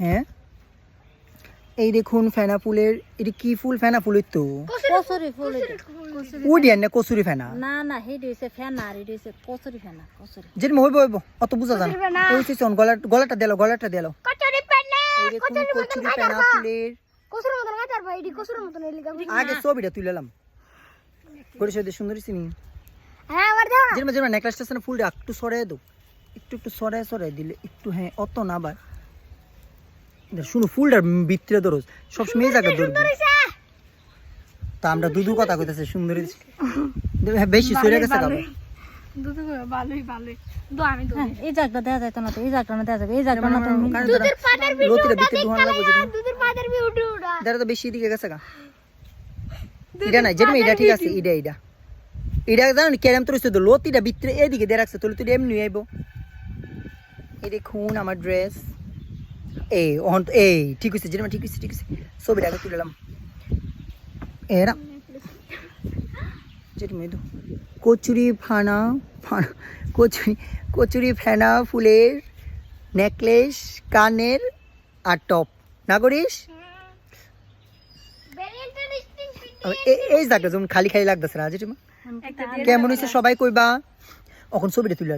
হ্যাঁ? এই দেখুন ফেনা ফুলের এটি কি ফুল? ফেনা ফুলের তো। কচুরি ফুল। এটা। উডিয়ান না কসুরি ফেনা। না না হেডি হইছে ফেনা আর এডি হইছে কচুরি ফেনা কচুরি যেরকম হইব হইব। অত বুঝা। ওই গলা গলাটা দিলো গলাটা দিলো। কচুরি ফেনা ফুলের কচুর মতন ভাই আগে ছবিটা সুন্দরী চিনি হ্যাঁ দাও নেকলেসটা ফুলটা একটু সরাই দাও। একটু একটু সরাই সরাই দিলে একটু হ্যাঁ অত না আবার শুনো ফুলটার ভিতরে ধরো সবসময় এই জায়গায় ধরবি। তা আমরা দুদু কথা কইতাছে সুন্দরী হ্যাঁ, বেশি সরে গেছে গাবো দুধ ভালোই ভালোই দো আমি দো হ্যাঁ এই জায়গাটা দেয়া যায় না তো এই জায়গাটা না দেয়া যাবে এই জায়গাটা না দুধের পাতার ভিতরে দুহান লাগবো দুধের পাতার ভিডিও উড়া এটা তো বেশি দিকে গেছে গা। এটা নাই যেরকম এটা ঠিক আছে এটা এটা এটা জানো কেরাম তোর তো লতিটা ভিতরে এদিকে দিয়ে রাখছে তোর তুই এমনি আইব। এই দেখুন আমার ড্রেস এই এই ঠিক যেরকম ঠিক আছে ঠিক আগে তুললাম এরা। কচুরি ফানা ফানা কচুরি কচুরি ফেনা ফুলের নেকলেস কানের আর টপ না করিস? এই যেমন খালি খালি লাগতেছে না যেটা কেমন হয়েছে সবাই কইবা? এখন ছবিটা তুলে